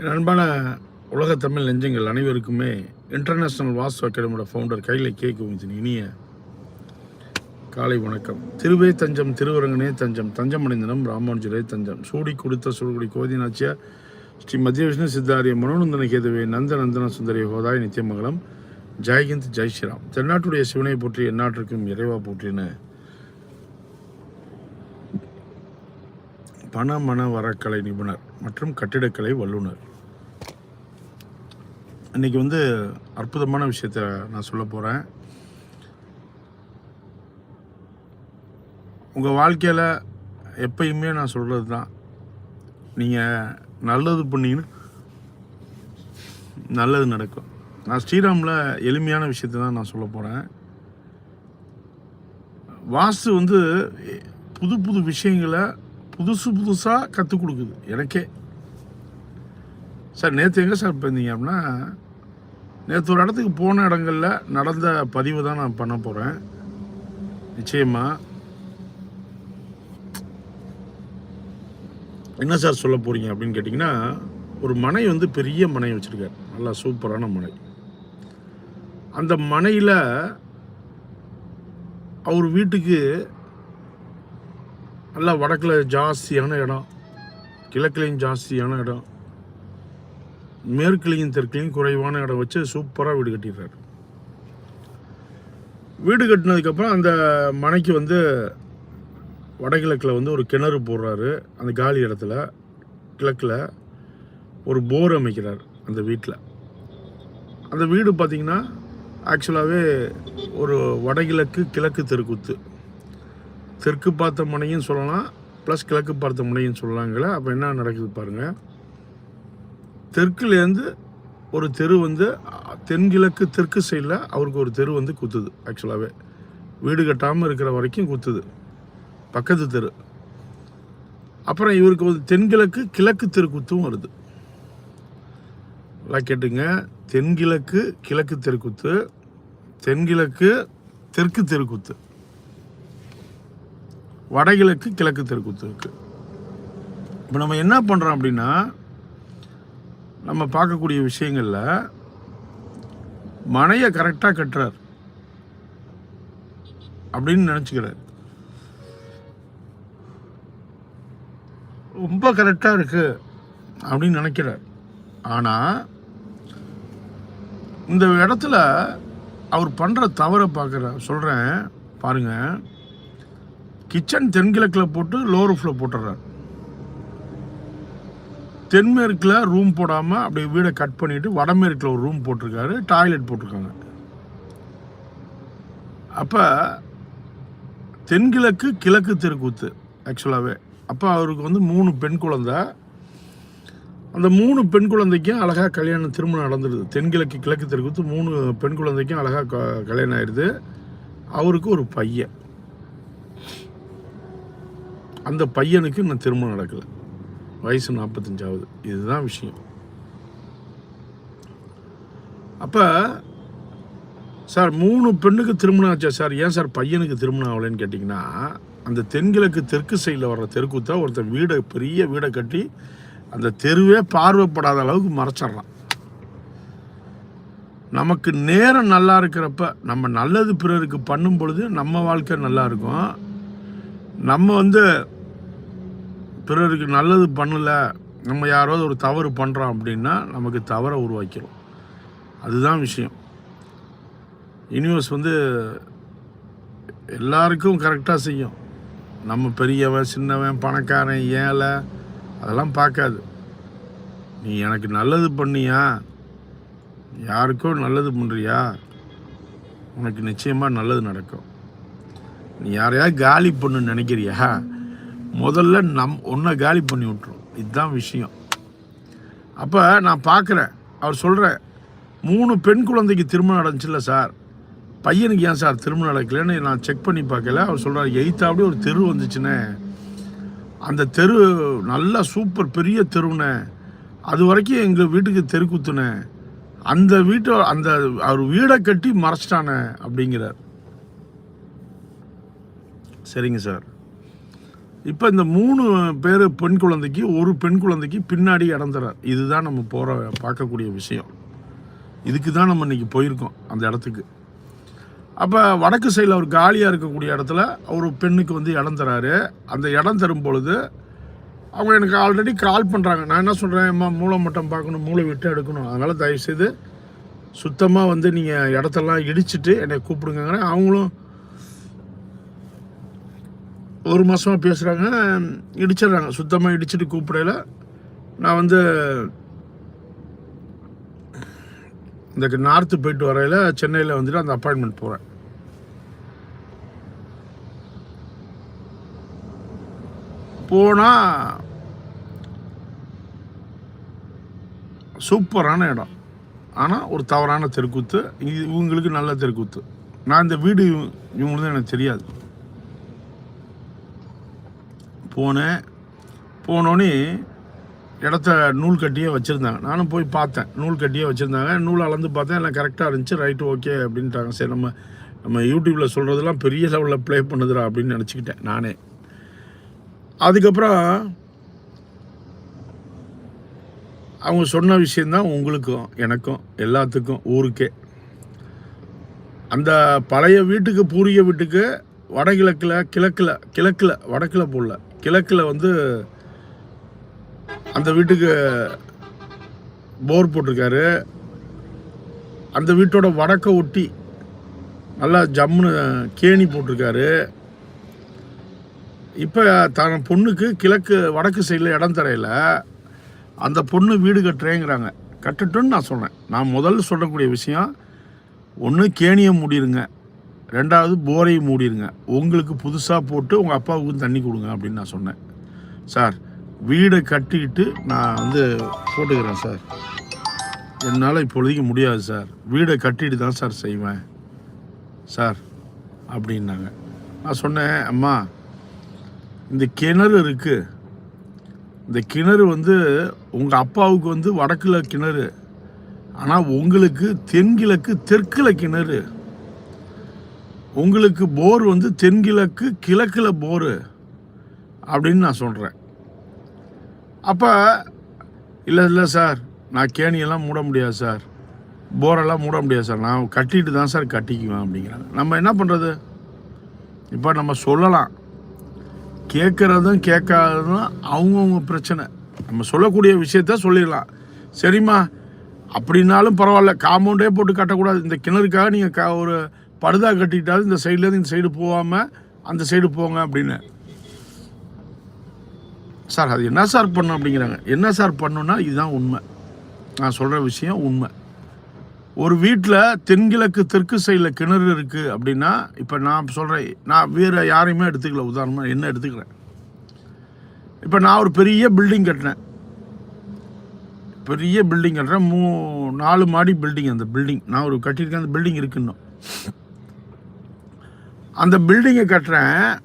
என் அன்பான உலக தமிழ் நெஞ்சங்கள் அனைவருக்குமே இன்டர்நேஷ்னல் வாஸ்து அகாடமியோட ஃபவுண்டர் கையில் கே கோவிந்தன் இனிய காலை வணக்கம். திருவே தஞ்சம் திருவரங்கனே தஞ்சம் தஞ்சம் அடைந்தனம் ராமானுஜரே தஞ்சம். சூடி கொடுத்த சூழ்குடி கோதி நாச்சியார் ஸ்ரீ மத்திய விஷ்ணு சித்தாரிய மனோநந்தன கேதுவே நந்த நந்தன சுந்தரிய ஹோதாய் நித்தியமங்கலம். ஜெய்ஹிந்த் ஜெய் ஸ்ரீராம். தென்னாட்டுடைய சிவனை போற்றி எந்நாட்டிற்கும் இறைவா போற்றின பண மன வரக்கலை நிபுணர். மற்றும் கட்டிடக்கலை வல்லுநர். இன்றைக்கி வந்து அற்புதமான விஷயத்த நான் சொல்ல போகிறேன் உங்கள் வாழ்க்கையில் எப்பயுமே நான் சொல்கிறது தான் நீங்கள் நல்லது பண்ணீங்கன்னா நல்லது நடக்கும். நான் ஸ்ரீராமில் எளிமையான விஷயத்தை தான் நான் சொல்ல போகிறேன் வாஸ்து வந்து புது புது விஷயங்களை புதுசு புதுசாக கற்றுக் கொடுக்குது. எனக்கே. சார் நேற்று எங்கே சார் போயிருந்தீங்க அப்படின்னா நேற்று ஒரு இடத்துக்கு போன இடங்களில் நடந்த பதிவு தான் நான் பண்ண போகிறேன் நிச்சயமாக என்ன சார் சொல்ல போகிறீங்க அப்படின்னு கேட்டிங்கன்னா ஒரு மனை வந்து பெரிய மனை வச்சுருக்கார். நல்லா சூப்பரான மனை. அந்த மனையில் அவர் வீட்டுக்கு நல்லா வடக்கில் ஜாஸ்தியான இடம். கிழக்குலேயும் ஜாஸ்தியான இடம். மேற்குலையும் தெற்குலையும் குறைவான இடம் வச்சு சூப்பராக வீடு கட்டிடுறாரு. வீடு கட்டினதுக்கப்புறம் அந்த மனைக்கு வந்து வடகிழக்கில் வந்து ஒரு கிணறு போடுறாரு. அந்த காலி இடத்துல கிழக்கில் ஒரு போர் அமைக்கிறார் அந்த வீட்டில் அந்த வீடு பார்த்திங்கன்னா ஆக்சுவலாகவே ஒரு வடகிழக்கு கிழக்கு தெருக்குத்து. தெற்கு பார்த்த முனையும் சொல்லலாம் ப்ளஸ் கிழக்கு பார்த்த முனையும் சொல்லலாங்களே அப்போ என்ன நடக்குது பாருங்கள் தெற்குலேருந்து ஒரு தெரு வந்து தென்கிழக்கு தெற்கு சைடில் அவருக்கு ஒரு தெரு வந்து குத்துது ஆக்சுவலாகவே வீடு கட்டாமல் இருக்கிற வரைக்கும் குத்துது. பக்கத்து தெரு. அப்புறம் இவருக்கு வந்து தென்கிழக்கு கிழக்கு தெருக்குத்தும் வருது. நல்லா கேட்டுங்க. தென்கிழக்கு கிழக்கு தெருக்குத்து தென்கிழக்கு தெற்கு தெருக்குத்து வடகிழக்கு கிழக்கு தெருக்குத்து இப்போ நம்ம என்ன பண்ணுறோம் அப்படின்னா நம்ம பார்க்கக்கூடிய விஷயங்களில் மனையை கரெக்டாக கட்டுறார். அப்படின்னு நினச்சிக்கிறார். ரொம்ப கரெக்டாக இருக்கு அப்படின்னு நினைக்கிறார். ஆனால் இந்த இடத்துல அவர் பண்ணுற தவறை பார்க்குற சொல்கிறேன் பாருங்கள் கிச்சன் தென்கிழக்கில் போட்டு லோவர் ரூஃபில் போட்டுடுறார் தென்மேற்கில் ரூம் போடாமல் அப்படியே வீடை கட் பண்ணிவிட்டு வடமேற்கில் ஒரு ரூம் போட்டிருக்காரு. டாய்லெட் போட்டிருக்காங்க. அப்போ தென்கிழக்கு கிழக்கு தெருக்கூத்து ஆக்சுவலாகவே அப்போ அவருக்கு வந்து மூணு பெண் குழந்தை. அந்த மூணு பெண் குழந்தைக்கும் அழகாக கல்யாணம் திருமணம் நடந்துடுது. தென்கிழக்கு கிழக்கு தெருக்கூத்து மூணு பெண் குழந்தைக்கும் அழகாக க- கல்யாணம் ஆயிடுது. அவருக்கு ஒரு பையன். அந்த பையனுக்கு இன்னும் திருமணம் நடக்கலை. வயசு நாற்பத்தஞ்சாவது இதுதான் விஷயம். அப்போ சார் மூணு பெண்ணுக்கு திருமணம் ஆச்சா? சார் ஏன் சார் பையனுக்கு திருமணம் ஆகலைன்னு கேட்டிங்கன்னா அந்த தென்கிழக்கு தெற்கு சைடில் வர்ற தெருக்குத்தா ஒருத்தன் வீடை பெரிய வீடை கட்டி அந்த தெருவே பார்வைப்படாத அளவுக்கு மறைச்சிட்றான் நமக்கு நேரம் நல்லா இருக்கிறப்ப நம்ம நல்லது பிறருக்கு பண்ணும் பொழுது நம்ம வாழ்க்கை நல்லா இருக்கும். நம்ம வந்து பிறருக்கு நல்லது பண்ணல நம்ம யாராவது ஒரு தவறு பண்ணுறோம் அப்படின்னா நமக்கு தவறை உருவாக்கிறோம் அதுதான் விஷயம். யூனிவர்ஸ் வந்து எல்லாருக்கும் கரெக்டாக செய்யும். நம்ம பெரியவன் சின்னவன் பணக்காரன் ஏழை அதெல்லாம் பார்க்காது. நீ எனக்கு நல்லது பண்ணியா? யாருக்கோ நல்லது பண்ணுறியா உனக்கு நிச்சயமாக நல்லது நடக்கும். நீ யாரையாவது காலி பண்ணுன்னு நினைக்கிறியா? முதல்ல நம் ஒன்றை காலி பண்ணி விட்ரும் இதுதான் விஷயம். அப்போ நான் பார்க்குறேன் அவர் சொல்கிறேன் மூணு பெண் குழந்தைக்கு திருமணம் நடந்துச்சுல்ல சார்? பையனுக்கு ஏன் சார் திருமணம் நடக்கலன்னு நான் செக் பண்ணி பார்க்கல. அவர் சொல்கிறார் எயித்தாப்படி ஒரு தெரு வந்துச்சுண்ணே. அந்த தெரு நல்லா சூப்பர் பெரிய தெருவுண்ணே. அது வரைக்கும் எங்கள் வீட்டுக்கு தெருக்குத்துனே அந்த வீட்டை அந்த அவர் வீடை கட்டி மறைச்சிட்டானே. அப்படிங்கிறார். சரிங்க சார். இப்போ இந்த மூணு பேர் பெண் குழந்தைக்கு ஒரு பெண் குழந்தைக்கு பின்னாடி இடம் இதுதான் நம்ம போகிற பார்க்கக்கூடிய விஷயம். இதுக்கு தான் நம்ம இன்னைக்கு போயிருக்கோம் அந்த இடத்துக்கு. அப்போ வடக்கு சைடில் அவர் காலியாக இருக்கக்கூடிய இடத்துல ஒரு பெண்ணுக்கு வந்து இடம் தராரு. அந்த இடம் தரும் பொழுது அவங்க எனக்கு ஆல்ரெடி கால் பண்ணுறாங்க நான் என்ன சொல்கிறேன் அம்மா மூளை மட்டம் பார்க்கணும் மூளை விட்டு எடுக்கணும். அதனால் தயவுசெய்து சுத்தமாக வந்து நீங்கள் இடத்தெல்லாம் இடிச்சிட்டு என்னை கூப்பிடுங்கிறேன் அவங்களும் ஒரு மாதமாக பேசுகிறாங்க இடிச்சிடுறாங்க. சுத்தமாக இடிச்சிட்டு கூப்பிடல. நான் வந்து இந்த நார்த்து போயிட்டு வரையில் சென்னையில் வந்துட்டு அந்த அப்பாயின்மெண்ட் போகிறேன் போனால் சூப்பரான இடம். ஆனால் ஒரு தவறான தெருக்கூத்து. இவங்களுக்கு நல்ல தெருக்கூத்து. நான் இந்த வீடு இவங்களுக்கு எனக்கு தெரியாது. போனேன். போனோடனே இடத்த நூல் கட்டியே வச்சுருந்தாங்க. நானும் போய் பார்த்தேன். நூல் கட்டியே வச்சுருந்தாங்க. நூல் அளந்து பார்த்தேன். எல்லாம் கரெக்டாக இருந்துச்சு. ரைட்டு ஓகே அப்படின்ட்டாங்க. சரி நம்ம நம்ம யூடியூப்பில் சொல்கிறதெல்லாம் பெரிய லெவலில் ப்ளே பண்ணுதுடா அப்படின்னு நினச்சிக்கிட்டேன் நானே. அதுக்கப்புறம் அவங்க சொன்ன விஷயந்தான் உங்களுக்கும் எனக்கும் எல்லாத்துக்கும் ஊருக்கே. அந்த பழைய வீட்டுக்கு பூரிய வீட்டுக்கு வடகிழக்கில் கிழக்கில் கிழக்கில் வடக்கில் போடல கிழக்கில் வந்து அந்த வீட்டுக்கு போர் போட்டிருக்காரு. அந்த வீட்டோட வடக்க ஒட்டி நல்லா ஜம்முன்னு கேணி போட்டிருக்காரு. இப்போ தன் பொண்ணுக்கு கிழக்கு வடக்கு சைடில் இடம் தரையில் அந்த பொண்ணு வீடு கட்டுறேங்கிறாங்க. கட்டட்டும்னு நான் சொன்னேன். நான் முதல்ல சொல்லக்கூடிய விஷயம் ஒன்று கேணியை மூடிருங்க. ரெண்டாவது போரையும் மூடிருங்க. உங்களுக்கு புதுசாக போட்டு உங்கள் அப்பாவுக்கு தண்ணி கொடுங்க அப்படின்னு நான் சொன்னேன். சார் வீடை கட்டிக்கிட்டு நான் வந்து போட்டுக்கிறேன் சார். என்னால் இப்பொழுதைக்கு முடியாது சார். வீடை கட்டிட்டு தான் சார் செய்வேன். சார் அப்படின்னாங்க. நான் சொன்னேன் அம்மா இந்த கிணறு இருக்குது இந்த கிணறு வந்து உங்கள் அப்பாவுக்கு வந்து வடக்கில் கிணறு. ஆனால் உங்களுக்கு தென்கிழக்கு தெற்கில் கிணறு. உங்களுக்கு போர் வந்து தென்கிழக்கு கிழக்கில் போரு அப்படின்னு நான் சொல்கிறேன் அப்போ இல்லை இல்லை சார் நான் கேணியெல்லாம் மூட முடியாது சார். போரெல்லாம் மூட முடியாது சார். நான் கட்டிட்டு தான் சார் கட்டிக்குவேன் அப்படிங்கிறாங்க. நம்ம என்ன பண்ணுறது இப்போ நம்ம சொல்லலாம். கேட்குறதும் கேட்காததும் அவங்கவுங்க பிரச்சனை. நம்ம சொல்லக்கூடிய விஷயத்த சொல்லிடலாம். சரிம்மா. அப்படின்னாலும் பரவாயில்ல. காம்பவுண்டே போட்டு கட்டக்கூடாது. இந்த கிணறுக்காக நீங்கள் க ஒரு படுதா கட்டிட்டாலும் இந்த சைட்லேருந்து இந்த சைடு போகாமல் அந்த சைடு போங்க அப்படின்னு. சார் அது என்ன சார் பண்ணும் அப்படிங்கிறாங்க. என்ன சார் பண்ணுன்னா இதுதான் உண்மை. நான் சொல்கிற விஷயம் உண்மை. ஒரு வீட்டில் தென்கிழக்கு தெற்கு சைடில் கிணறு இருக்குது அப்படின்னா இப்போ நான் சொல்கிறேன் நான் வேறு யாரையுமே எடுத்துக்கல. உதாரணமாக என்ன எடுத்துக்கிறேன்? இப்போ நான் ஒரு பெரிய பில்டிங் கட்டினேன். பெரிய பில்டிங் கட்டுறேன். மூ நாலு மாடி பில்டிங் அந்த பில்டிங் நான் ஒரு கட்டியிருக்கேன் அந்த பில்டிங் இருக்குன்னு. இன்னும் அந்த பில்டிங்கை கட்டுறேன்.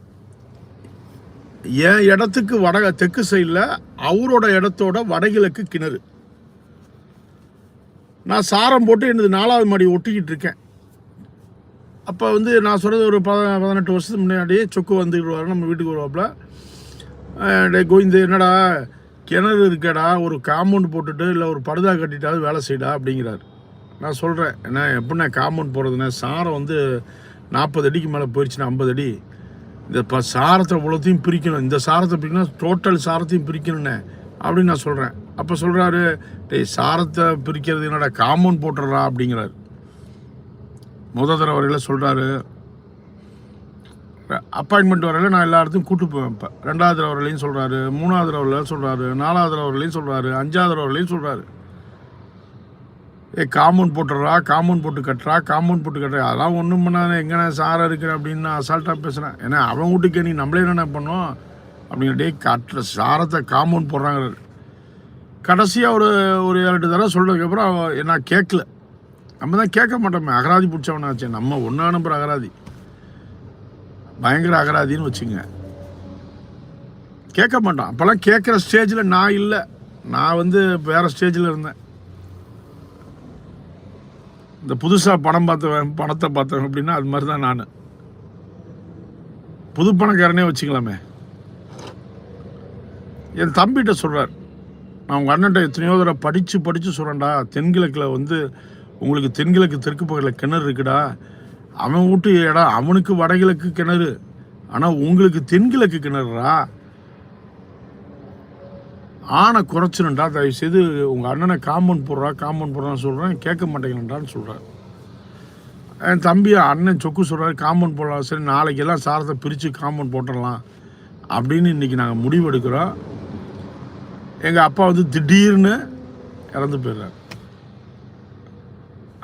என் இடத்துக்கு வட தெற்கு சைடில் அவரோட இடத்தோட வடகிழக்கு கிணறு. நான் சாரம் போட்டு எனது நாலாவது மாடி ஒட்டிக்கிட்டு இருக்கேன். அப்போ வந்து நான் சொல்கிறது ஒரு பத பதினெட்டு வருஷத்துக்கு முன்னாடியே சொக்கு வந்துக்கிடுவார் நம்ம வீட்டுக்கு வருவாப்புல. அஹ் கோவிந்து என்னடா கிணறு இருக்கடா ஒரு காம்பவுண்ட் போட்டுட்டு இல்லை ஒரு படுதா கட்டிட்டாவது வேலை செய்யடா அப்படிங்கிறார். நான் சொல்கிறேன் என்ன எப்படின்னா காம்பவுண்ட் போடுறதுன்னா சாரம் வந்து நாற்பது அடிக்கு மேலே போயிடுச்சுன்னா ஐம்பது அடி. இந்த இப்போ சாரத்தை இவ்வளோத்தையும் பிரிக்கணும். இந்த சாரத்தை பிரிக்கணும் டோட்டல் சாரத்தையும் பிரிக்கணுண்ணே அப்படின்னு நான் சொல்கிறேன் அப்போ சொல்கிறாரு டேய் சாரத்தை பிரிக்கிறது என்னடா காம்பவுண்ட் போட்டுடுறா? அப்படிங்கிறாரு. முத தடவை வரையில் சொல்கிறாரு அப்பாயின்மெண்ட் வரையில் நான் எல்லா இடத்தையும் கூட்டு போவேன் இப்போ. ரெண்டாவது தடவை வரையிலையும் சொல்கிறாரு மூணாவது தடவை சொல்கிறாரு நாலாவது தடவை வரையிலையும் சொல்கிறாரு அஞ்சாவது தடவை வரையிலையும் சொல்கிறாரு ஏ காம்பவுண்ட் போட்டுறா காம்பவுண்ட் போட்டு கட்டுறா காம்பவுண்ட் போட்டு கட்டுறா. அதெல்லாம் ஒன்றும் பண்ணாத எங்கண்ணே சாராக இருக்கிற அப்படின்னு நான் அசால்ட்டாக பேசுகிறேன் ஏன்னா அவன் வீட்டுக்கு நீ நம்மளே என்ன பண்ணோம் அப்படிங்கிற டே கட்டுற சாரத்தை காம்பவுண்ட் போடுறாங்க கடைசியாக ஒரு ஒரு ஏழு தடவை சொல்கிறதுக்கப்புறம் நான் கேட்கல நம்ம தான் கேட்க மாட்டோமே. அகராதி பிடிச்சவனாச்சே நம்ம ஒன்றா அனுப்புகிற அகராதி. பயங்கர அகராதின்னு வச்சுங்க. கேட்க மாட்டான். அப்போல்லாம் கேட்குற ஸ்டேஜில் நான் இல்லை. நான் வந்து வேறு ஸ்டேஜில் இருந்தேன். இந்த புதுசாக படம் பார்த்தவன் பணத்தை பார்த்தவன் அப்படின்னா அது மாதிரி தான் நான். புது பணக்காரனே வச்சுக்கலாமே. என் தம்பிகிட்ட சொல்கிறார் நான் உங்கள் அண்ணன்ட்ட எத்தனையோ தடவை படித்து படித்து சொல்கிறேன்டா தென்கிழக்கில் வந்து உங்களுக்கு தென்கிழக்கு தெற்கு பகுதியில் கிணறு இருக்குடா. அவன் வீட்டு இடம் அவனுக்கு வடகிழக்கு கிணறு. ஆனால் உங்களுக்கு தென்கிழக்கு கிணறுடா. ஆனை குறைச்சிருண்டா தயவுசெய்து உங்கள் அண்ணனை காம்பவுண்ட் போடுறா காம்பவுண்ட் போடுறான்னு சொல்கிறேன் கேட்க மாட்டேங்கிறேன்டான்னு சொல்கிறார் என் தம்பி அண்ணன் சொக்கு சொல்கிறாரு காம்பவுண்ட் போடலாம் சரி நாளைக்கெல்லாம் சாரத்தை பிரித்து காம்பவுண்ட் போட்டுடலாம் அப்படின்னு இன்றைக்கி நாங்கள் முடிவெடுக்கிறோம். எங்கள் அப்பா வந்து திடீர்னு இறந்து போயிடுறாரு.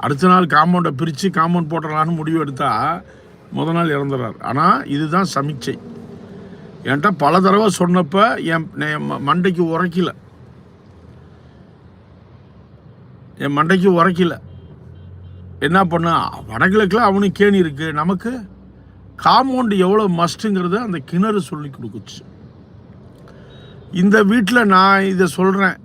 அடுத்த நாள் காம்பவுண்டை பிரித்து காம்பவுண்ட் போட்டுடலான்னு முடிவு எடுத்தால் முதல் நாள் இறந்துடுறார். ஆனால் இதுதான் சமீட்சை என்கிட்ட பல தடவை சொன்னப்ப என் என் ம- மண்டைக்கு உரைக்கல. என் மண்டைக்கு உரைக்கல. என்ன பண்ண? வடகிழக்கில் அவனுக்கு கேணி இருக்கு. நமக்கு காம்பவுண்டு எவ்வளோ மஸ்ட்டுங்கிறத அந்த கிணறு சொல்லி கொடுக்குச்சு. இந்த வீட்டில் நான் இதை சொல்கிறேன்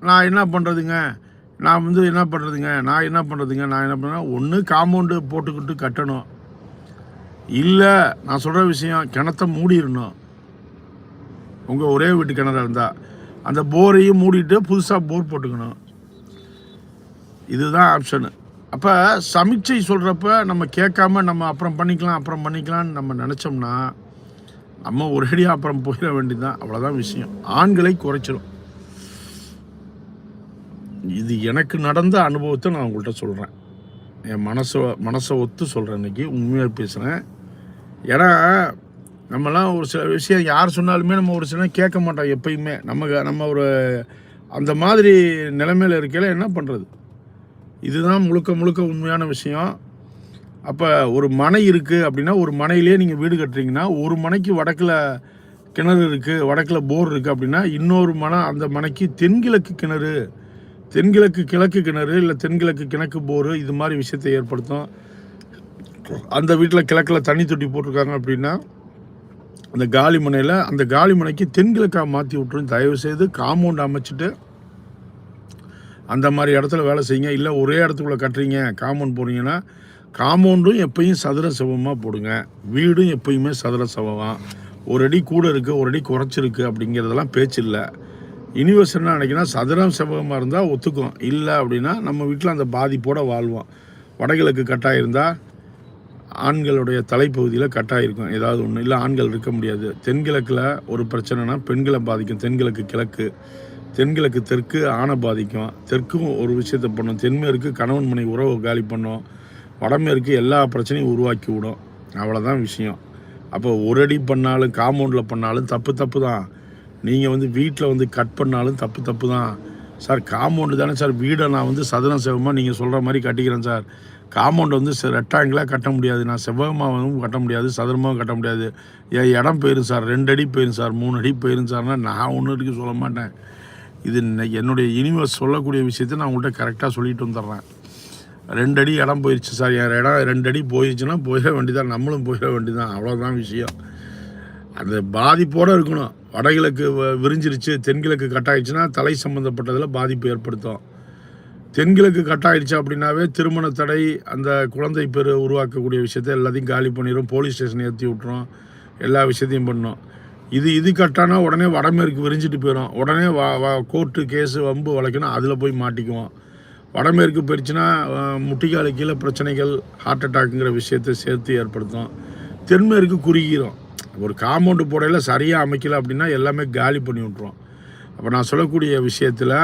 நான் என்ன பண்ணுறதுங்க நான் வந்து என்ன பண்ணுறதுங்க நான் என்ன பண்ணுறதுங்க நான் என்ன பண்ணுறேன் ஒன்று காம்பவுண்டு போட்டுக்கிட்டு கட்டணும். இல்லை நான் சொல்கிற விஷயம் கிணத்த மூடிடணும் உங்கள் ஒரே வீட்டு கிணறு இருந்தால் அந்த போரையும் மூடிட்டு புதுசாக போர் போட்டுக்கணும். இதுதான் ஆப்ஷனு. அப்போ சமீட்சை சொல்கிறப்ப நம்ம கேட்காம நம்ம அப்புறம் பண்ணிக்கலாம் அப்புறம் பண்ணிக்கலாம்னு நம்ம நினச்சோம்னா நம்ம ஒரேடியாக அப்புறம் போயிட வேண்டியதுதான். அவ்வளோதான் விஷயம். ஆண்களை குறைச்சிடும் இது எனக்கு நடந்த அனுபவத்தை நான் உங்கள்கிட்ட சொல்கிறேன் என் மனசை மனசை ஒத்து சொல்கிறேன் இன்றைக்கி உண்மையாக பேசுகிறேன் ஏன்னா நம்மலாம் ஒரு சில விஷயம் யார் சொன்னாலுமே நம்ம ஒரு சில கேட்க மாட்டோம் எப்பயுமே. நம்ம நம்ம ஒரு அந்த மாதிரி நிலைமையில் இருக்கையில் என்ன பண்ணுறது இதுதான் முழுக்க முழுக்க உண்மையான விஷயம். அப்போ ஒரு மனை இருக்குது அப்படின்னா ஒரு மனையிலே நீங்கள் வீடு கட்டுறீங்கன்னா ஒரு மனைக்கு வடக்கில் கிணறு இருக்குது வடக்கில் போர் இருக்குது அப்படின்னா இன்னொரு மனை அந்த மனைக்கு தென்கிழக்கு கிணறு தென்கிழக்கு கிழக்கு கிணறு இல்லை தென்கிழக்கு கிணக்கு போர் இது மாதிரி விஷயத்தை ஏற்படுத்தும். அந்த வீட்டில் கிழக்கில் தண்ணி தொட்டி போட்டிருக்காங்க அப்படின்னா அந்த காலி முனையில் அந்த காலி முனைக்கு தென்கிழக்காக மாற்றி விட்டுரும் தயவு செய்து காம்பவுண்ட் அமைச்சிட்டு அந்த மாதிரி இடத்துல வேலை செய்யுங்க. இல்லை ஒரே இடத்துக்குள்ளே கட்டுறீங்க காம்பவுண்ட் போடுறீங்கன்னா காம்பவுண்டும் எப்பயும் சதுர சமமாக போடுங்க. வீடும் எப்பயுமே சதுர சமமாக ஒரு அடி கூட இருக்குது ஒரு அடி குறைச்சிருக்கு அப்படிங்கிறதெல்லாம் பேச்சு இல்லை. யூனிவர்ஸ் என்ன நினைக்கிறா சதுரம் செவ்வகமாக இருந்தால் ஒத்துக்கும். இல்லை அப்படின்னா நம்ம வீட்டில் அந்த பாதிப்போடு வாழ்வோம். வடகிழக்கு கட்டாயிருந்தால் ஆண்களுடைய தலைப்பகுதியில் கட்டாயிருக்கும் ஏதாவது ஒன்று இல்லை ஆண்கள் இருக்க முடியாது. தென்கிழக்கில் ஒரு பிரச்சனைனா பெண்களை பாதிக்கும். தென்கிழக்கு கிழக்கு. தென்கிழக்கு தெற்கு ஆணை பாதிக்கும். தெற்கும் ஒரு விஷயத்தை பண்ணும். தென்மேற்கு கணவன் மனை உறவை காலி பண்ணும். வடமேற்கு எல்லா பிரச்சனையும் உருவாக்கி விடும் அவ்வளோதான் விஷயம். அப்போ ஒரு அடி பண்ணாலும் காம்பவுண்டில் பண்ணாலும் தப்பு தப்பு தான். நீங்கள் வந்து வீட்டில் வந்து கட் பண்ணாலும் தப்பு தப்பு தான். சார் காம்பவுண்டு தானே சார். வீடை நான் வந்து சதுரம் சேவமாக நீங்கள் சொல்கிற மாதிரி கட்டிக்கிறேன் சார். காம்பவுண்ட் வந்து ரெக்டாங்கிளாக கட்ட முடியாது. நான் செவ்வகமாகவும் கட்ட முடியாது சதுரமாகவும் கட்ட முடியாது. என் இடம் போயிரும் சார். ரெண்டு அடி போயிரும் சார். மூணு அடி போயிரும் சார்னா நான் ஒன்று வரைக்கும் சொல்ல மாட்டேன். இது என்னுடைய யூனிவர்ஸ் சொல்லக்கூடிய விஷயத்தை நான் உங்கள்கிட்ட கரெக்டாக சொல்லிட்டு வந்துடுறேன் ரெண்டு அடி இடம் போயிடுச்சு சார். என் இடம் ரெண்டு அடி போயிடுச்சுன்னா போயிட வேண்டியதான் நம்மளும் போயிட வேண்டியதான் அவ்வளோதான் விஷயம். அந்த பாதிப்போடு இருக்கணும். வடகிழக்கு வ- விரிஞ்சிருச்சு தென்கிழக்கு கட்டாயிடுச்சுன்னா தலை சம்மந்தப்பட்டதில் பாதிப்பு ஏற்படுத்தும். தென்கிழக்கு கட்டாயிடுச்சு அப்படின்னாவே திருமண தடை அந்த குழந்தை பேர் உருவாக்கக்கூடிய விஷயத்தை எல்லாத்தையும் காலி பண்ணிடும் போலீஸ் ஸ்டேஷன் ஏற்றி விட்ரும் எல்லா விஷயத்தையும் பண்ணும். இது இது கட்டானா உடனே வடமேற்கு விரிஞ்சிட்டு போயிடும் உடனே வா வா கோர்ட்டு கேஸு வம்பு வளைக்கணும் அதில் போய் மாட்டிக்குவோம். வடமேற்கு போயிடுச்சுன்னா முட்டிக்காலு முட்டிக்கால கீழே பிரச்சனைகள் ஹார்ட் அட்டாக்குங்கிற விஷயத்தை சேர்த்து ஏற்படுத்தும். தென்மேற்கு குறுகிறோம் ஒரு காம்பவுண்டு போடையில் சரியாக அமைக்கலை அப்படின்னா எல்லாமே காலி பண்ணி விட்ருவோம் அப்போ நான் சொல்லக்கூடிய விஷயத்தில்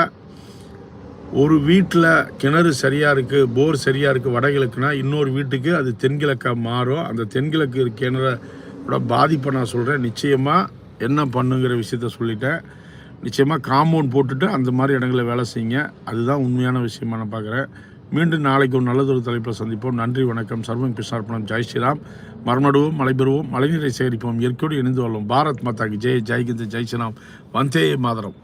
ஒரு வீட்டில் கிணறு சரியாக இருக்குது போர் சரியாக இருக்குது வடகிழக்குனா இன்னொரு வீட்டுக்கு அது தென்கிழக்காக மாறும். அந்த தென்கிழக்கு கிணறோட பாதிப்பை நான் சொல்கிறேன் நிச்சயமாக என்ன பண்ணுங்கிற விஷயத்த சொல்லிட்டேன். நிச்சயமாக காம்பவுண்ட் போட்டுட்டு அந்த மாதிரி இடங்களில் வேலை செய்யுங்க. அதுதான் உண்மையான விஷயமா நான் பார்க்குறேன். மீண்டும் நாளைக்கு ஒரு நல்லதொரு தலைப்பில் சந்திப்போம். நன்றி வணக்கம். சர்வம் கிருஷ்ணார்ப்பணம் ஜெய் ஸ்ரீராம். மரமடுவோம் மலைபெறுவோம் மழைநீரை சேகரிப்போம். இயற்கையோடு இணைந்து வாழ்வோம் பாரத் மாதாக்கு. ஜெய் ஜெய்கிந்த் ஜெய் ஸ்ரீராம். வந்தே மாதரம்.